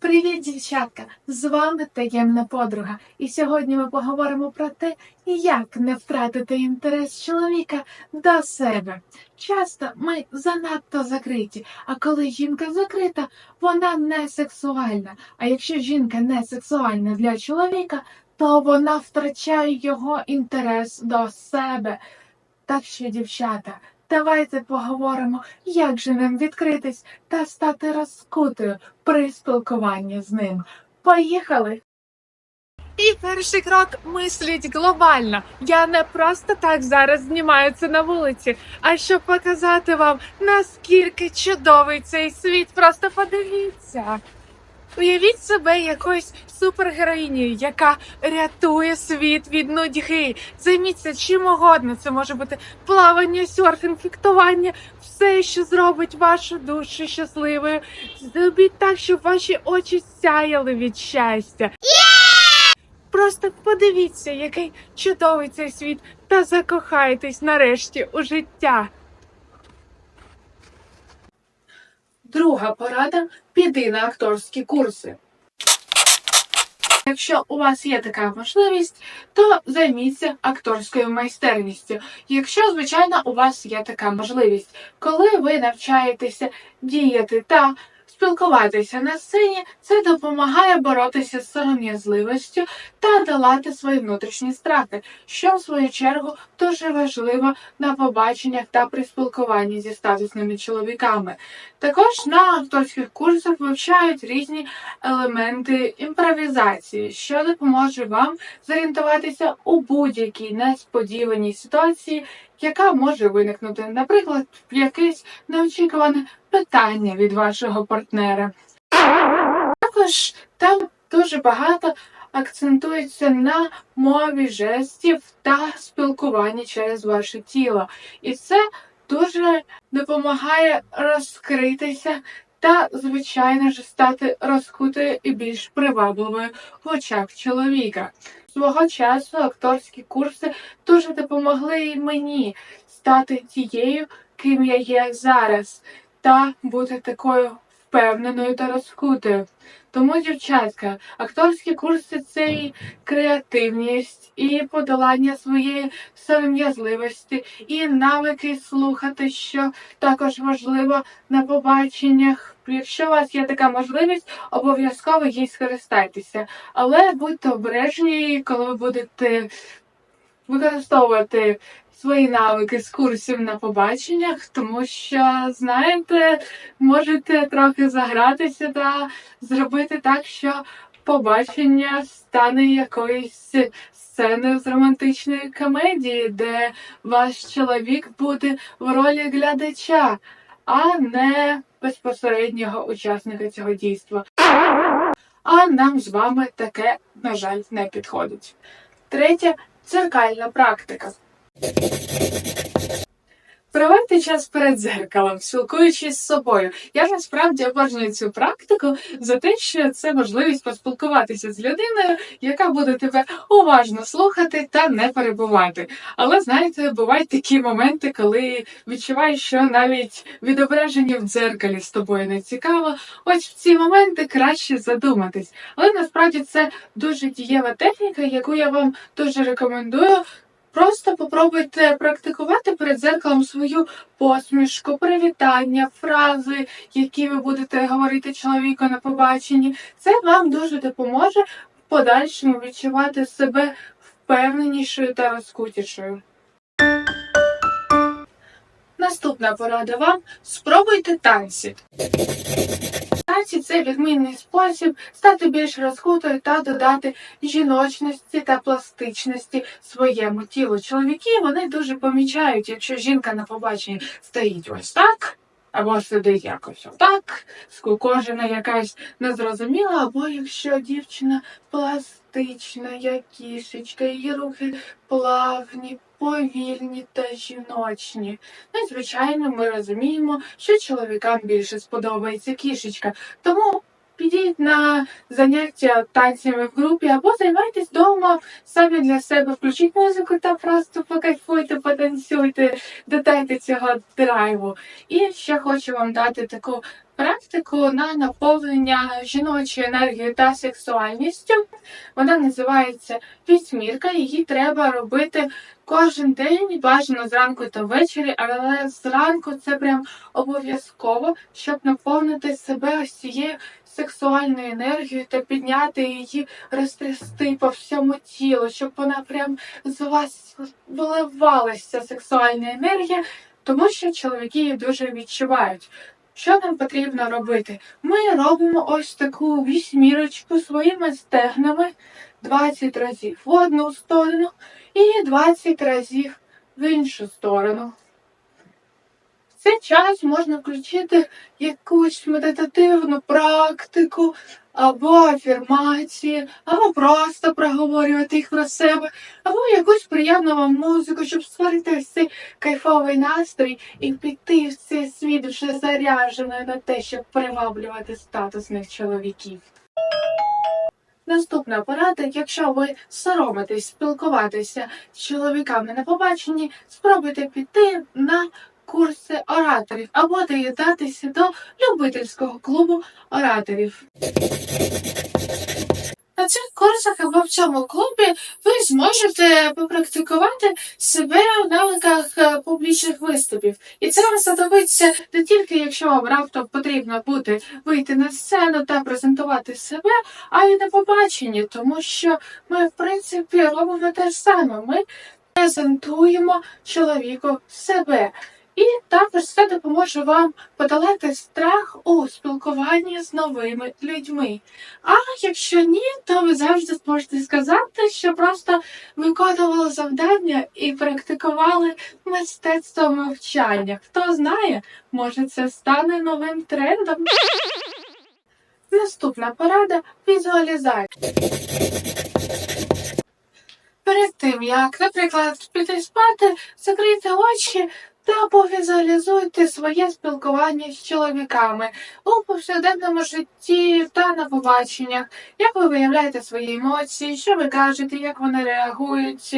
Привіт, дівчатка! З вами таємна подруга. І сьогодні ми поговоримо про те, як не втратити інтерес чоловіка до себе. Часто ми занадто закриті, а коли жінка закрита, вона не сексуальна. А якщо жінка не сексуальна для чоловіка, то вона втрачає його інтерес до себе. Так що, дівчата, давайте поговоримо, як же нам відкритись та стати розкутою при спілкуванні з ним. Поїхали! І перший крок мисліть глобально. Я не просто так зараз знімаю це на вулиці, а щоб показати вам, наскільки чудовий цей світ. Просто подивіться. Уявіть себе якоюсь супергероїнею, яка рятує світ від нудьги. Займіться чим угодно. Це може бути плавання, серфінг, фехтування, все, що зробить вашу душу щасливою. Зробіть так, щоб ваші очі сяяли від щастя. Просто подивіться, який чудовий цей світ, та закохайтесь нарешті у життя. Друга порада піди на акторські курси. Якщо у вас є така можливість, то займіться акторською майстерністю. Якщо, звичайно, у вас є така можливість, коли ви навчаєтеся діяти та спілкуватися на сцені, це допомагає боротися з сором'язливістю та долати свої внутрішні страхи, що в свою чергу дуже важливо на побаченнях та при спілкуванні зі статусними чоловіками. Також на акторських курсах вивчають різні елементи імпровізації, що допоможе вам зорієнтуватися у будь-якій несподіваній ситуації, яка може виникнути, наприклад, якесь неочікуване питання від вашого партнера. Також там дуже багато акцентується на мові жестів та спілкуванні через ваше тіло. І це дуже допомагає розкритися та, звичайно ж, стати розкутою і більш привабливою в очах чоловіка. Свого часу акторські курси дуже допомогли і мені стати тією, ким я є зараз, та бути такою впевненою та розкутою. Тому, дівчатка, акторські курси це і креативність, і подолання своєї сором'язливості, і навики слухати, що також важливо на побаченнях. Якщо у вас є така можливість, обов'язково їй скористайтеся. Але будьте обережні, коли ви будете використовувати свої навики з курсів на побаченнях, тому що, знаєте, можете трохи загратися та зробити так, що побачення стане якоюсь сценою з романтичної комедії, де ваш чоловік буде в ролі глядача, а не безпосереднього учасника цього дійства. А нам з вами таке, на жаль, не підходить. Третє дзеркальна практика. Проводьте час перед дзеркалом, спілкуючись з собою. Я насправді обожнюю цю практику за те, що це можливість поспілкуватися з людиною, яка буде тебе уважно слухати та не перебувати. Але знаєте, бувають такі моменти, коли відчуваєш, що навіть відображення в дзеркалі з тобою не цікаво. Ось в ці моменти краще задуматись. Але насправді це дуже дієва техніка, яку я вам дуже рекомендую. Просто попробуйте практикувати перед зеркалом свою посмішку, привітання, фрази, які ви будете говорити чоловіку на побаченні. Це вам дуже допоможе в подальшому відчувати себе впевненішою та розкутішою. Наступна порада вам спробуйте танці. Танці це відмінний спосіб стати більш розкутою та додати жіночності та пластичності своєму тілу. Чоловіки вони дуже помічають, якщо жінка на побаченні стоїть ось так. Або сидить якось отак, скукожена якась незрозуміла, або якщо дівчина пластична, як кішечка, її рухи плавні, повільні та жіночні. Ну і звичайно, ми розуміємо, що чоловікам більше сподобається кішечка. Тому підіть на заняття танцями в групі або займайтесь вдома самі для себе. Включіть музику та просто покайфуйте, потанцюйте, додайте цього драйву. І ще хочу вам дати таку практику на наповнення жіночою енергією та сексуальністю. Вона називається вісьмірка. Її треба робити кожен день, бажано зранку та ввечері, але зранку це прям обов'язково, щоб наповнити себе ось цією сексуальною енергією та підняти її, розтрясти по всьому тілу, щоб вона прям з вас виливалася сексуальна енергія, тому що чоловіки її дуже відчувають. Що нам потрібно робити? Ми робимо ось таку вісьмірочку своїми стегнами 20 разів в одну сторону і 20 разів в іншу сторону. Цей час можна включити якусь медитативну практику, або афірмації, або просто проговорювати їх про себе, або якусь приємну вам музику, щоб створити ось цей кайфовий настрій і піти в цей світ вже зарядженою на те, щоб приваблювати статусних чоловіків. Наступна порада, якщо ви соромитесь спілкуватися з чоловіками на побаченні, спробуйте піти на курси ораторів або доєднатися до любительського клубу ораторів. На цих курсах або в цьому клубі ви зможете попрактикувати себе в навиках е, публічних виступів. І це вам знадобиться не тільки якщо вам раптом потрібно буде вийти на сцену та презентувати себе, а й на побаченні, тому що ми, в принципі, робимо те ж саме. Ми презентуємо чоловіку себе. І також це допоможе вам подолати страх у спілкуванні з новими людьми. А якщо ні, то ви завжди зможете сказати, що просто виконували завдання і практикували мистецтво мовчання. Хто знає, може це стане новим трендом. Наступна порада візуалізація. Перед тим, як, наприклад, піти спати, закрийте очі та повізуалізуйте своє спілкування з чоловіками у повсякденному житті та на побаченнях, як ви виявляєте свої емоції, що ви кажете, як вони реагують,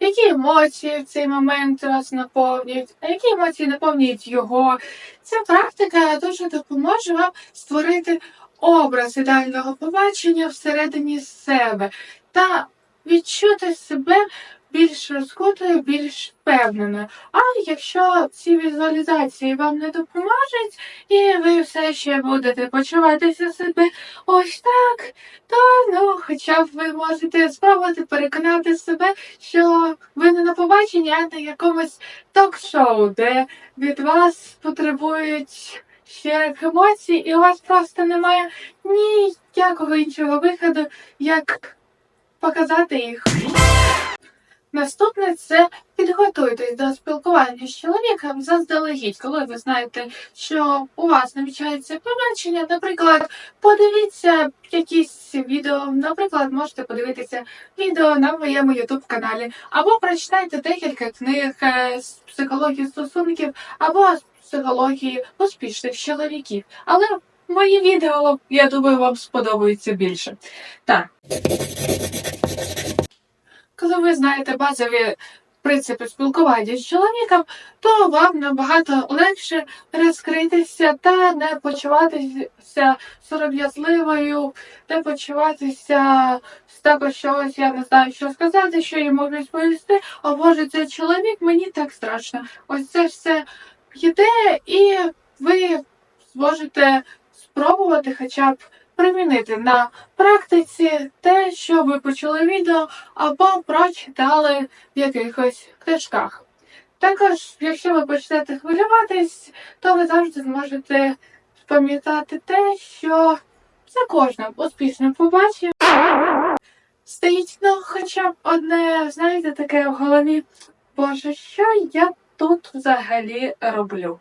які емоції в цей момент вас наповнюють, а які емоції наповнюють його. Ця практика дуже допоможе вам створити образ ідеального побачення всередині себе та відчути себе більш розкутою, більш впевненою. А якщо ці візуалізації вам не допоможуть, і ви все ще будете почуватися себе ось так, то ну, хоча б ви можете спробувати переконати себе, що ви не на побаченні, а на якомусь ток-шоу, де від вас потребують щирих емоцій, і у вас просто немає ніякого іншого виходу, як показати їх. Наступне це підготуйтесь до спілкування з чоловіком заздалегідь, коли ви знаєте, що у вас намічається побачення. Наприклад, подивіться якісь відео. Наприклад, можете подивитися відео на моєму ютуб каналі, або прочитайте декілька книг е, з психології стосунків, або з психології успішних чоловіків. Але мої відео, я думаю, вам сподобаються більше. Так. Коли ви знаєте базові принципи спілкування з чоловіком, то вам набагато легше розкритися та не почуватися сором'язливою, не почуватися з також щось, я не знаю, що сказати, що йому відповісти. О Боже, це чоловік, мені так страшно. Ось це все йде, і ви зможете спробувати хоча б примінити на практиці те, що ви почули відео або прочитали в якихось книжках. Також, якщо ви почнете хвилюватись, то ви завжди зможете пам'ятати те, що за кожним успішним побаченням стоїть ну, хоча б одне, знаєте, таке в голові. Боже, що я тут взагалі роблю?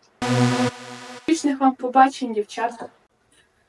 Успішних вам побачень, дівчата.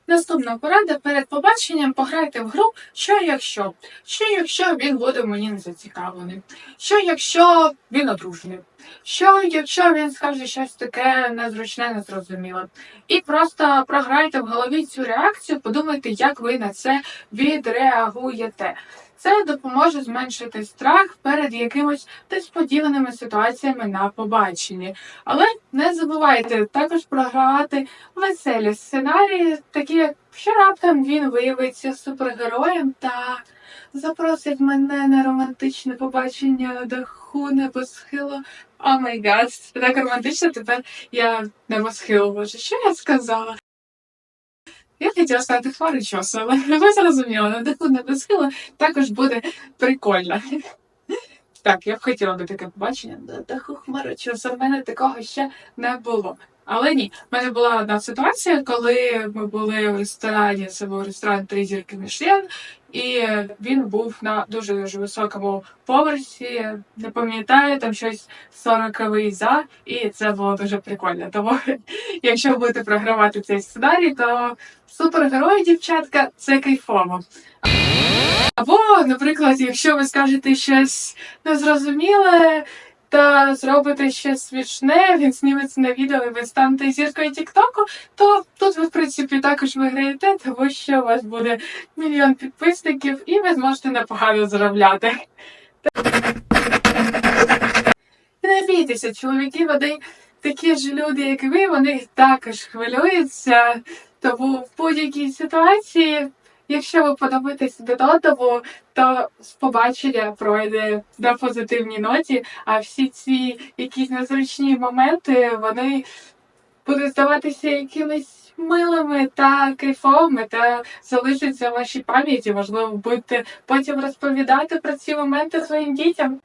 Наступна порада перед побаченням пограйте в гру, що якщо. Що якщо він буде мені не зацікавлений? Що якщо він одружений? Що якщо він скаже щось таке незручне, незрозуміле? І просто програйте в голові цю реакцію, подумайте, як ви на це відреагуєте. Це допоможе зменшити страх перед якимось несподіваними ситуаціями на побаченні. Але не забувайте також програвати веселі сценарії, такі як що раптом він виявиться супергероєм та запросить мене на романтичне побачення на даху небосхилу. О май гад, так романтично, тепер я небосхилу. Боже, що я сказала? Я хотіла сказати хмари часу, але ви зрозуміли, на даху небосхилу також буде прикольно. Так, я б хотіла би таке побачення. На даху хмарочоса в мене такого ще не було. Але ні, в мене була одна ситуація, коли ми були в ресторані, це був ресторан Три зірки Мішлен, і він був на дуже дуже високому поверсі. Не пам'ятаю, там щось 40 за, і це було дуже прикольно. Тому, якщо будете програвати цей сценарій, то супергерої, дівчатка, це кайфово. Або, наприклад, якщо ви скажете щось незрозуміле та зробите щось смішне, він зніметься на відео і ви станете зіркою Тіктоку, то тут ви, в принципі, також виграєте, тому що у вас буде мільйон підписників і ви зможете непогано заробляти. Не бійтеся, чоловіки, вони такі ж люди, як і ви, вони також хвилюються. Тому в будь-якій ситуації, якщо ви подобаєтесь до одному, то з побачення пройде на позитивній ноті, а всі ці якісь незручні моменти вони будуть здаватися якимись милими та кайфовими та залишаться в вашій пам'яті. Можливо, будете потім розповідати про ці моменти своїм дітям.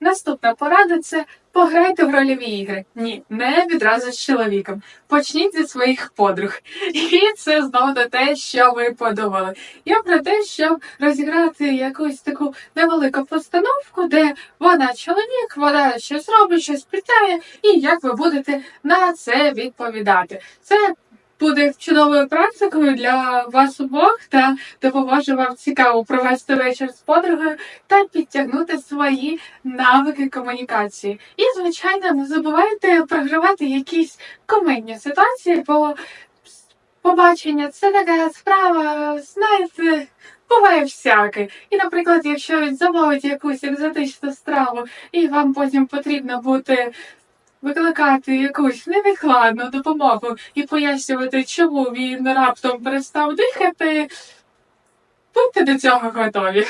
Наступна порада це пограйте в рольові ігри. Ні, не відразу з чоловіком. Почніть зі своїх подруг. І це знову до те, що ви подумали. Я про те, щоб розіграти якусь таку невелику постановку, де вона чоловік, вона щось робить, щось питає, і як ви будете на це відповідати. Це буде чудовою практикою для вас обох та допоможе вам цікаво провести вечір з подругою та підтягнути свої навики комунікації. І, звичайно, не забувайте програвати якісь комедні ситуації, бо побачення це така справа, знаєте. Буває всяке. І, наприклад, якщо замовить якусь екзотичну страву, і вам потім потрібно бути викликати якусь невідкладну допомогу і пояснювати, чому він раптом перестав дихати, будьте до цього готові.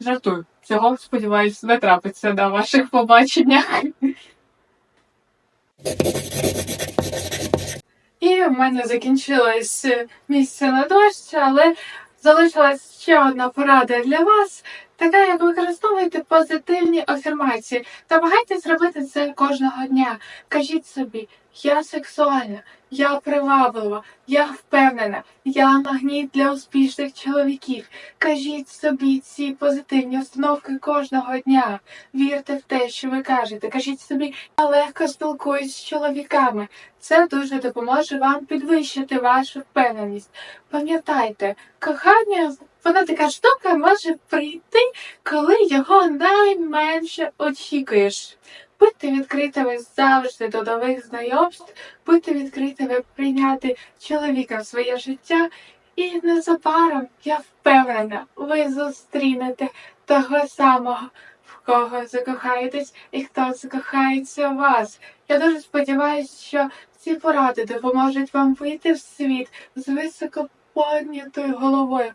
Жартую. Цього, сподіваюся, не трапиться на ваших побаченнях. І в мене закінчилось місце на дощ, але залишилась ще одна порада для вас, така як використовуйте позитивні афірмації. Намагайтесь робити це кожного дня. Кажіть собі, я сексуальна, я приваблива, я впевнена, я магніт для успішних чоловіків. Кажіть собі ці позитивні установки кожного дня. Вірте в те, що ви кажете. Кажіть собі, я легко спілкуюсь з чоловіками. Це дуже допоможе вам підвищити вашу впевненість. Пам'ятайте, кохання, вона така штука може прийти, коли його найменше очікуєш. Будьте відкритими завжди до нових знайомств, будьте відкритими прийняти чоловіка в своє життя, і незабаром, я впевнена, ви зустрінете того самого, в кого закохаєтесь і хто закохається в вас. Я дуже сподіваюся, що ці поради допоможуть вам вийти в світ з високо піднятою головою,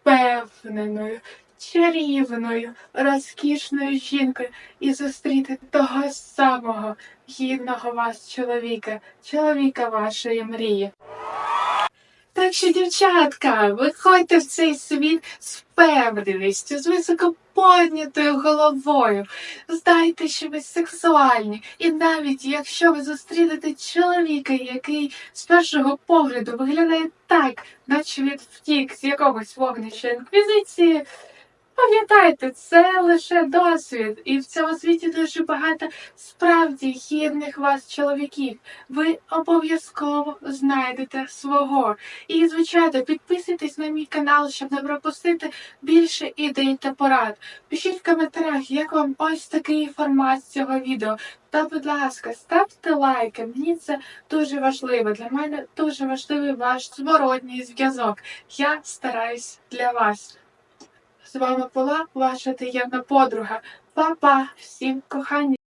впевненою, чарівною, розкішною жінкою і зустріти того самого гідного вас чоловіка, чоловіка вашої мрії. Так що, дівчатка, виходьте в цей світ з впевненістю, з високоподнятою головою. Здайте, що ви сексуальні. І навіть якщо ви зустрінете чоловіка, який з першого погляду виглядає так, наче він втік з якогось вогнища інквізиції, Пам'ятайте, це лише досвід, і в цьому світі дуже багато справді гідних вас чоловіків. Ви обов'язково знайдете свого. І, звичайно, підписуйтесь на мій канал, щоб не пропустити більше ідей та порад. Пишіть в коментарях, як вам ось такий формат цього відео. Та, будь ласка, ставте лайки. Мені це дуже важливо. Для мене дуже важливий ваш зворотній зв'язок. Я стараюсь для вас. З вами була ваша таємна подруга. Па-па! Всім кохання!